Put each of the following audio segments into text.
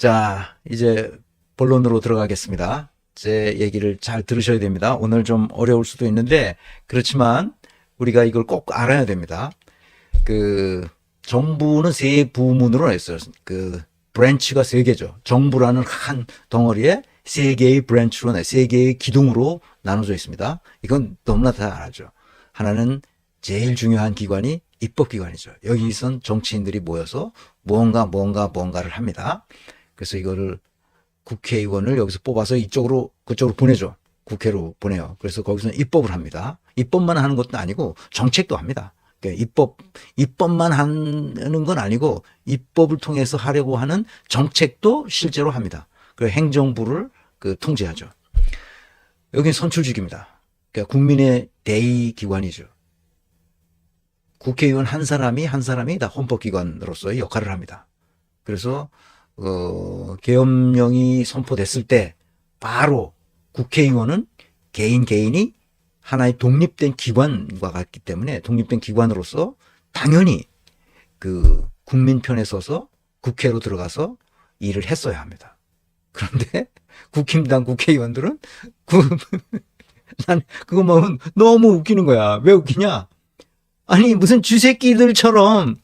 자, 이제 본론으로 들어가겠습니다. 제 얘기를 잘 들으셔야 됩니다. 오늘 좀 어려울 수도 있는데, 그렇지만 우리가 이걸 꼭 알아야 됩니다. 그, 정부는 세 부문으로 했어요. 그, 브랜치가 세 개죠. 정부라는 한 덩어리에 세 개의 브랜치로, 내- 세 개의 기둥으로 나눠져 있습니다. 이건 너무나 다 알죠. 하나는 제일 중요한 기관이 입법기관이죠. 여기선 정치인들이 모여서 무언가, 무언가, 무언가를 합니다. 그래서 이거를 국회의원을 여기서 뽑아서 이쪽으로, 그쪽으로 보내죠. 국회로 보내요. 그래서 거기서는 입법을 합니다. 입법만 하는 것도 아니고 정책도 합니다. 그러니까 입법, 입법만 하는 건 아니고 입법을 통해서 하려고 하는 정책도 실제로 합니다. 그 행정부를 그 통제하죠. 여기는 선출직입니다. 그러니까 국민의 대의 기관이죠. 국회의원 한 사람이 한 사람이 다 헌법기관으로서의 역할을 합니다. 그래서 어, 계엄령이 선포됐을 때 바로 국회의원은 개인 개인이 하나의 독립된 기관과 같기 때문에 독립된 기관으로서 당연히 그 국민 편에 서서 국회로 들어가서 일을 했어야 합니다. 그런데 국힘당 국회의원들은 그, 난 그거 보면 너무 웃기는 거야. 왜 웃기냐? 아니 무슨 쥐새끼들처럼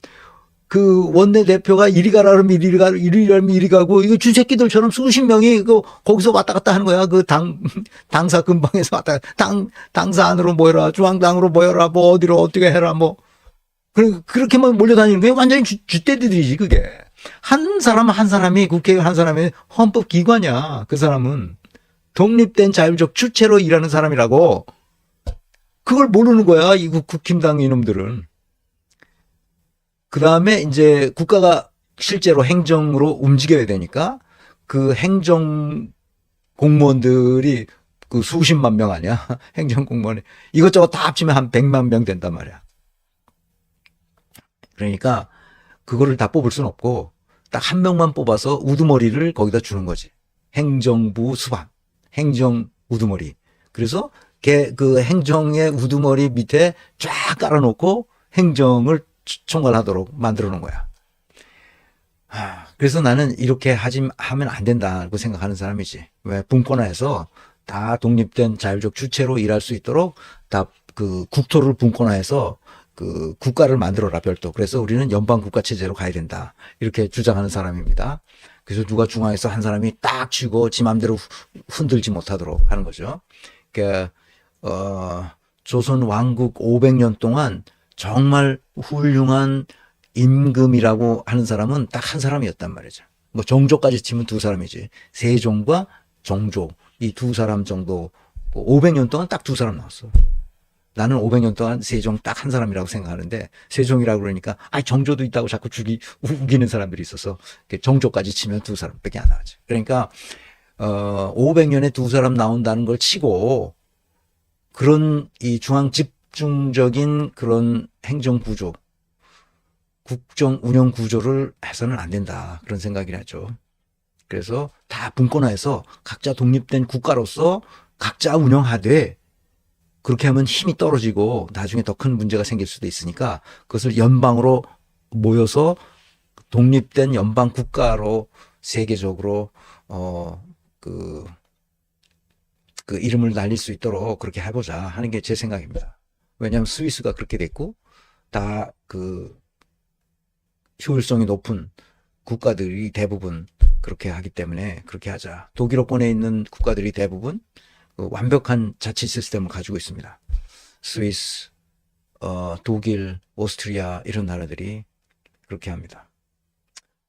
그 원내 대표가 이리 가라 그러면 이리 가 이리 가면 이리 가고 이거 쥐새끼들처럼 수십 명이 그 거기서 왔다 갔다 하는 거야. 그 당 당사 근방에서 왔다. 당 당사 안으로 모여라. 중앙당으로 모여라. 뭐 어디로 어떻게 해라. 뭐 그, 그렇게만 몰려다니는 게 완전히 쥐, 쥐떼들이지 그게. 한 사람 한 사람이 국회의원 한 사람이 헌법 기관이야. 그 사람은 독립된 자율적 주체로 일하는 사람이라고. 그걸 모르는 거야. 이 국- 국힘당 이놈들은. 그 다음에 이제 국가가 실제로 행정으로 움직여야 되니까 그 행정 공무원들이 그 수십만 명 아니야? 행정 공무원이 이것저것 다 합치면 한 100만 명 된단 말이야. 그러니까 그거를 다 뽑을 수는 없고 딱 한 명만 뽑아서 우두머리를 거기다 주는 거지. 행정부 수반, 행정 우두머리. 그래서 걔 그 행정의 우두머리 밑에 쫙 깔아놓고 행정을 총괄하도록 만들어 놓은 거야. 아, 그래서 나는 이렇게 하지 하면 안 된다고 생각하는 사람이지. 왜 분권화해서 다 독립된 자율적 주체로 일할 수 있도록 다 그 국토를 분권화해서 그 국가를 만들어라 별도. 그래서 우리는 연방 국가 체제로 가야 된다. 이렇게 주장하는 사람입니다. 그래서 누가 중앙에서 한 사람이 딱 쥐고 지 후- 흔들지 못하도록 하는 거죠. 그러니까 어, 조선 왕국 500년 동안 정말 훌륭한 임금이라고 하는 사람은 딱 한 사람이었단 말이죠. 뭐 정조까지 치면 두 사람이지. 세종과 정조 이 두 사람 정도 500년 동안 딱 두 사람 나왔어. 나는 500년 동안 세종 딱 한 사람이라고 생각하는데 세종이라고 그러니까 아 정조도 있다고 자꾸 죽이 우기는 사람들이 있어서 정조까지 치면 두 사람밖에 안 나왔죠. 그러니까 어 500년에 두 사람 나온다는 걸 치고 그런 이 중앙 집 중적인 그런 행정 구조 국정 운영 구조를 해서는 안 된다. 그런 생각이 나죠. 그래서 다 분권화해서 각자 독립된 국가로서 각자 운영하되 그렇게 하면 힘이 떨어지고 나중에 더 큰 문제가 생길 수도 있으니까 그것을 연방으로 모여서 독립된 연방 국가로 세계적으로 어그 그 이름을 날릴 수 있도록 그렇게 해보자 하는 게 제 생각입니다. 왜냐하면 스위스가 그렇게 됐고 다 그 효율성이 높은 국가들이 대부분 그렇게 하기 때문에 그렇게 하자. 독일어권에 있는 국가들이 대부분 그 완벽한 자치 시스템을 가지고 있습니다. 스위스, 어, 독일, 오스트리아 이런 나라들이 그렇게 합니다.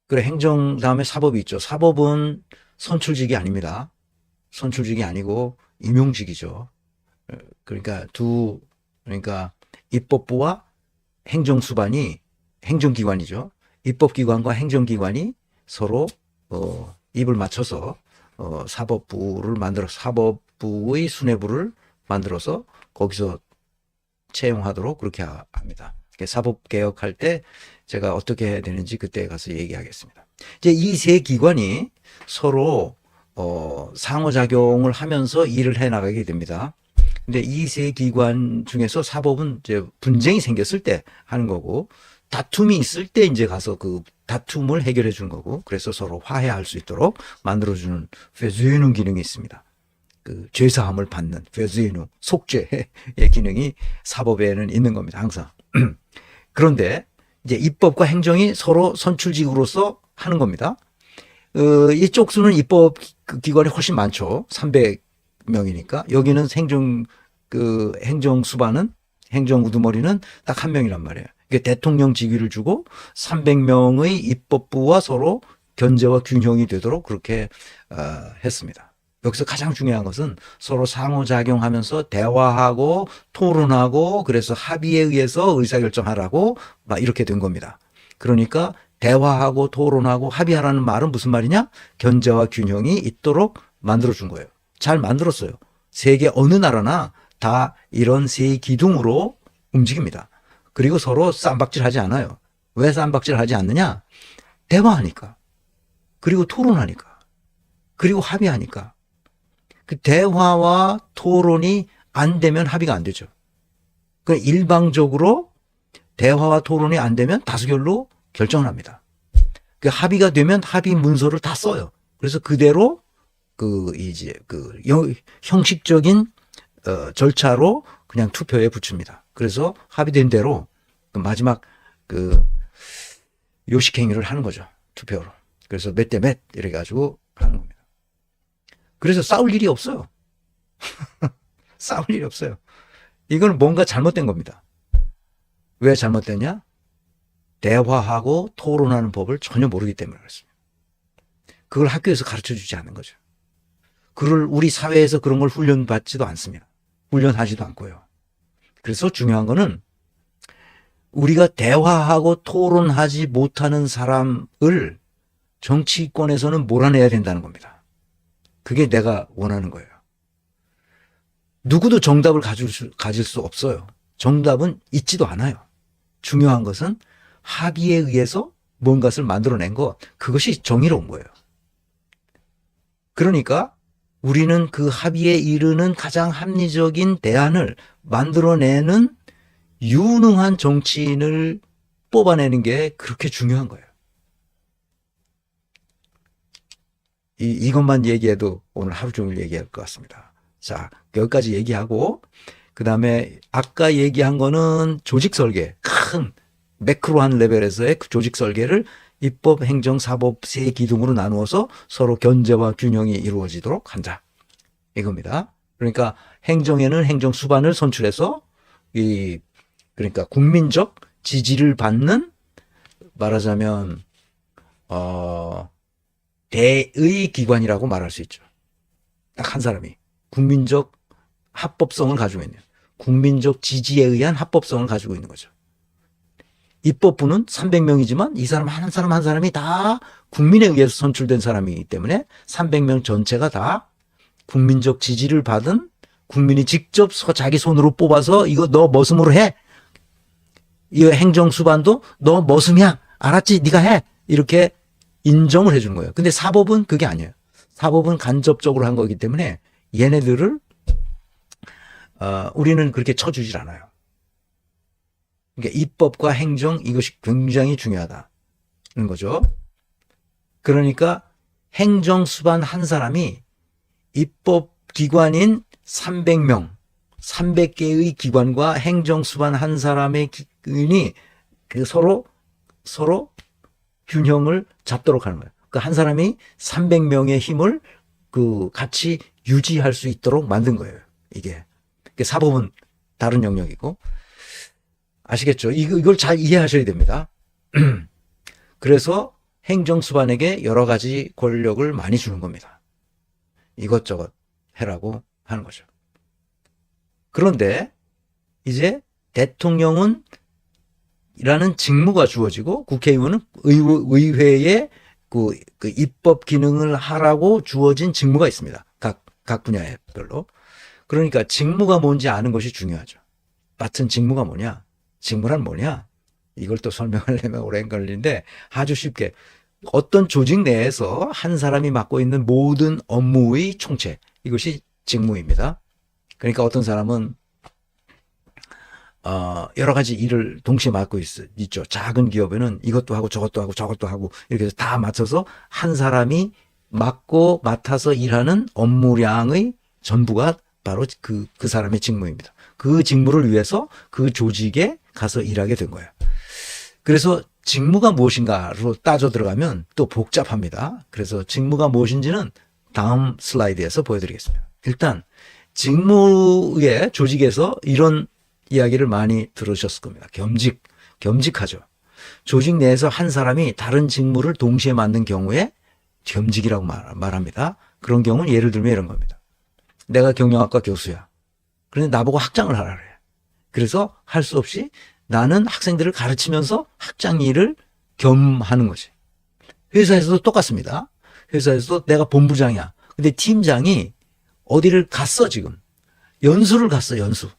그래 행정 다음에 사법이 있죠. 사법은 선출직이 아닙니다. 선출직이 아니고 임용직이죠. 어, 그러니까 두 그러니까 입법부와 행정수반이 행정기관이죠. 입법기관과 행정기관이 서로 어, 입을 맞춰서 어, 사법부를 만들어 사법부의 수뇌부를 만들어서 거기서 채용하도록 그렇게 하- 합니다. 사법 개혁할 때 제가 어떻게 해야 되는지 그때 가서 얘기하겠습니다. 이제 이 세 기관이 서로 어, 상호작용을 하면서 일을 해 나가게 됩니다. 근데 이 세 기관 중에서 사법은 이제 분쟁이 생겼을 때 하는 거고 다툼이 있을 때 이제 가서 그 다툼을 해결해 주는 거고 그래서 서로 화해할 수 있도록 만들어 주는 페즈이누 기능이 있습니다. 그 죄사함을 받는 페즈이누 속죄의 기능이 사법에는 있는 겁니다. 항상. 그런데 이제 입법과 행정이 서로 선출직으로서 하는 겁니다. 어, 이쪽 수는 입법 그 기관이 훨씬 많죠. 300 명이니까. 여기는 행정, 그, 행정 수반은, 행정 우두머리는 딱 한 명이란 말이에요. 이게 대통령 직위를 주고 300명의 입법부와 서로 견제와 균형이 되도록 그렇게, 어, 했습니다. 여기서 가장 중요한 것은 서로 상호작용하면서 대화하고 토론하고 그래서 합의에 의해서 의사결정하라고 막 이렇게 된 겁니다. 그러니까 대화하고 토론하고 합의하라는 말은 무슨 말이냐? 견제와 균형이 있도록 만들어준 거예요. 잘 만들었어요. 세계 어느 나라나 다 이런 세 기둥으로 움직입니다. 그리고 서로 쌈박질 하지 않아요. 왜 쌈박질 하지 않느냐? 대화하니까. 그리고 토론하니까. 그리고 합의하니까. 그 대화와 토론이 안 되면 합의가 안 되죠. 그 일방적으로 대화와 토론이 안 되면 다수결로 결정을 합니다. 그 합의가 되면 합의 문서를 다 써요. 그래서 그대로 그 이제 그 영- 형식적인 어, 절차로 그냥 투표에 붙입니다. 그래서 합의된 대로 그 마지막 그 요식행위를 하는 거죠. 투표로. 그래서 몇 대 몇 이래 가지고 하는 겁니다. 그래서 싸울 일이 없어요. 싸울 일이 없어요. 이건 뭔가 잘못된 겁니다. 왜 잘못됐냐? 대화하고 토론하는 법을 전혀 모르기 때문에 그렇습니다. 그걸 학교에서 가르쳐 주지 않는 거죠. 그걸 우리 사회에서 그런 걸 훈련받지도 않습니다. 훈련하지도 않고요. 그래서 중요한 거는 우리가 대화하고 토론하지 못하는 사람을 정치권에서는 몰아내야 된다는 겁니다. 그게 내가 원하는 거예요. 누구도 정답을 가질 수, 가질 수 없어요. 정답은 있지도 않아요. 중요한 것은 합의에 의해서 뭔가를 만들어낸 것, 그것이 정의로운 거예요. 그러니까 우리는 그 합의에 이르는 가장 합리적인 대안을 만들어내는 유능한 정치인을 뽑아내는 게 그렇게 중요한 거예요. 이, 이것만 얘기해도 오늘 하루 종일 얘기할 것 같습니다. 자, 여기까지 얘기하고, 그 다음에 아까 얘기한 거는 조직 설계, 큰 매크로한 레벨에서의 그 조직 설계를 입법, 행정, 사법 세 기둥으로 나누어서 서로 견제와 균형이 이루어지도록 한다. 이겁니다. 그러니까 행정에는 행정 수반을 선출해서 이 그러니까 국민적 지지를 받는 말하자면 어 대의 기관이라고 말할 수 있죠. 딱 한 사람이 국민적 합법성을 가지고 있는 국민적 지지에 의한 합법성을 가지고 있는 거죠. 입법부는 300명이지만 이 사람 한 사람 한 사람이 다 국민에 의해서 선출된 사람이기 때문에 300명 전체가 다 국민적 지지를 받은 국민이 직접 서- 자기 손으로 뽑아서 이거 너 머슴으로 해. 이 행정 수반도 너 머슴이야. 알았지? 네가 해. 이렇게 인정을 해주는 거예요. 근데 사법은 그게 아니에요. 사법은 간접적으로 한 거기 때문에 얘네들을 어, 우리는 그렇게 쳐주질 않아요. 그러니까 입법과 행정 이것이 굉장히 중요하다는 거죠. 그러니까 행정 수반 한 사람이 입법 기관인 300명, 300개의 기관과 행정 수반 한 사람의 기관이 그 서로 서로 균형을 잡도록 하는 거예요. 그 한 사람이 300명의 힘을 그 같이 유지할 수 있도록 만든 거예요. 이게 그 사법은 다른 영역이고 아시겠죠? 이걸 잘 이해하셔야 됩니다. 그래서 행정수반에게 여러 가지 권력을 많이 주는 겁니다. 이것저것 해라고 하는 거죠. 그런데 이제 대통령은 이라는 직무가 주어지고 국회의원은 의회, 에 그, 그 입법 기능을 하라고 주어진 직무가 있습니다. 각, 각 분야별로. 그러니까 직무가 뭔지 아는 것이 중요하죠. 맡은 직무가 뭐냐? 직무란 뭐냐? 이걸 또 설명하려면 오래 걸리는데 아주 쉽게 어떤 조직 내에서 한 사람이 맡고 있는 모든 업무의 총체 이것이 직무입니다. 그러니까 어떤 사람은 어, 여러 가지 일을 동시에 맡고 있, 있죠. 작은 기업에는 이것도 하고 저것도 하고 저것도 하고 이렇게 해서 다 맞춰서 한 사람이 맡고 맡아서 일하는 업무량의 전부가 바로 그, 그 사람의 직무입니다. 그 직무를 위해서 그 조직에 가서 일하게 된 거예요. 그래서 직무가 무엇인가로 따져 들어가면 또 복잡합니다. 그래서 직무가 무엇인지는 다음 슬라이드에서 보여드리겠습니다. 일단 직무의 조직에서 이런 이야기를 많이 들으셨을 겁니다. 겸직, 겸직하죠. 조직 내에서 한 사람이 다른 직무를 동시에 맡는 경우에 겸직이라고 말, 말합니다. 그런 경우는 예를 들면 이런 겁니다. 내가 경영학과 교수야. 그런데 나보고 학장을 하라 그래. 그래서 할 수 없이 나는 학생들을 가르치면서 학장 일을 겸하는 거지. 회사에서도 똑같습니다. 회사에서도 내가 본부장이야. 근데 팀장이 어디를 갔어, 지금. 연수를 갔어, 연수.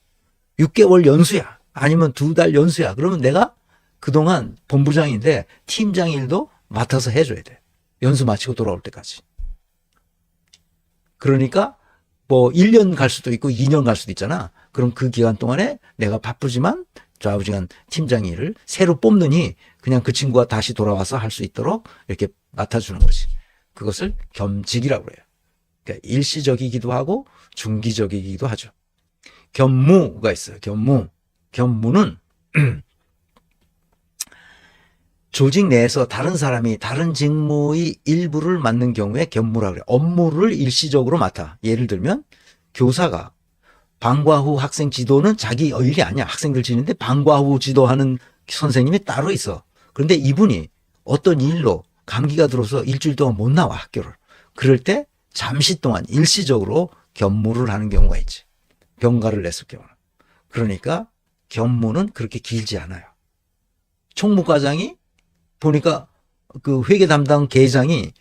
6개월 연수야. 아니면 두 달 연수야. 그러면 내가 그동안 본부장인데 팀장 일도 맡아서 해줘야 돼. 연수 마치고 돌아올 때까지. 그러니까 뭐 1년 갈 수도 있고 2년 갈 수도 있잖아. 그럼 그 기간 동안에 내가 바쁘지만 좌우지간 팀장 일을 새로 뽑느니 그냥 그 친구가 다시 돌아와서 할 수 있도록 이렇게 맡아주는 거지. 그것을 겸직이라고 그래요. 그러니까 일시적이기도 하고 중기적이기도 하죠. 겸무가 있어요. 겸무. 겸무는 조직 내에서 다른 사람이 다른 직무의 일부를 맡는 경우에 겸무라 그래요. 업무를 일시적으로 맡아. 예를 들면 교사가 방과 후 학생 지도는 자기 일이 아니야. 학생들 지는데 방과 후 지도하는 선생님이 따로 있어. 그런데 이분이 어떤 일로 감기가 들어서 일주일 동안 못 나와 학교를. 그럴 때 잠시 동안 일시적으로 겸무를 하는 경우가 있지. 병가를 냈을 경우는. 그러니까 겸무는 그렇게 길지 않아요. 총무과장이 보니까 그 회계 담당 계장이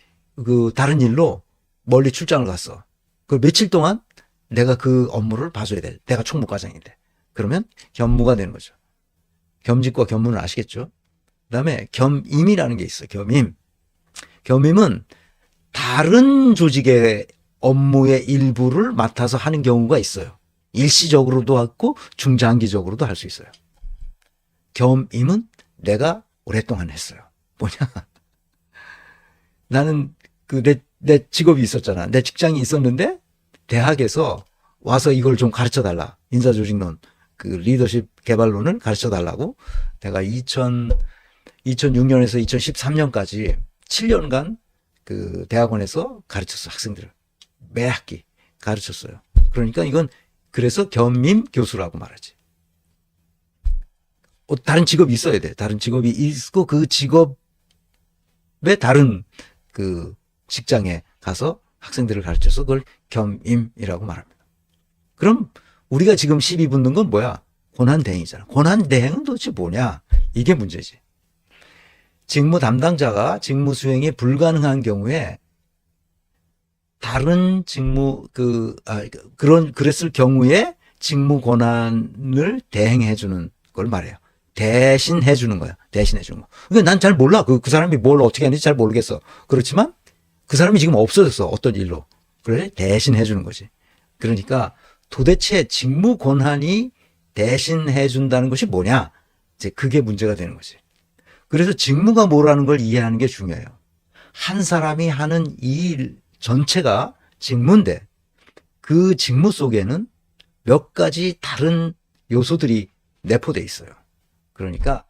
그 다른 일로 멀리 출장을 갔어. 그 며칠 동안 내가 그 업무를 봐줘야 돼. 내가 총무과장인데. 그러면 겸무가 되는 거죠. 겸직과 겸무는 아시겠죠? 그 다음에 겸임이라는 게 있어요. 겸임. 겸임은 다른 조직의 업무의 일부를 맡아서 하는 경우가 있어요. 일시적으로도 하고 중장기적으로도 할 수 있어요. 겸임은 내가 오랫동안 했어요. 뭐냐? 나는 그 내 내 직업이 있었잖아. 내 직장이 있었는데 대학에서 와서 이걸 좀 가르쳐 달라. 인사조직론, 그 리더십 개발론을 가르쳐 달라고 내가 2000 2006년에서 2013년까지 7년간 그 대학원에서 가르쳤어 학생들을 매 학기 가르쳤어요. 그러니까 이건 그래서 겸임 교수라고 말하지. 어, 다른 직업이 있어야 돼. 다른 직업이 있고 그 직업 의 다른 그 직장에 가서 학생들을 가르쳐서 그걸 겸임이라고 말합니다. 그럼 우리가 지금 시비 붙는 건 뭐야? 고난대행이잖아. 고난대행은 도대체 뭐냐? 이게 문제지. 직무 담당자가 직무 수행이 불가능한 경우에 다른 직무 그 아, 그런 그랬을 경우에 직무 권한을 대행해 주는 걸 말해요. 대신 해 주는 거야. 대신 해 주는 거. 그러니까 난잘 몰라. 그, 그 사람이 뭘 어떻게 하는지 잘 모르겠어. 그렇지만 그 사람이 지금 없어졌어. 어떤 일로. 그래? 대신 해 주는 거지. 그러니까 도대체 직무 권한이 대신 해 준다는 것이 뭐냐? 이제 그게 문제가 되는 거지. 그래서 직무가 뭐라는 걸 이해하는 게 중요해요. 한 사람이 하는 이 일 전체가 직무인데 그 직무 속에는 몇 가지 다른 요소들이 내포돼 있어요. 그러니까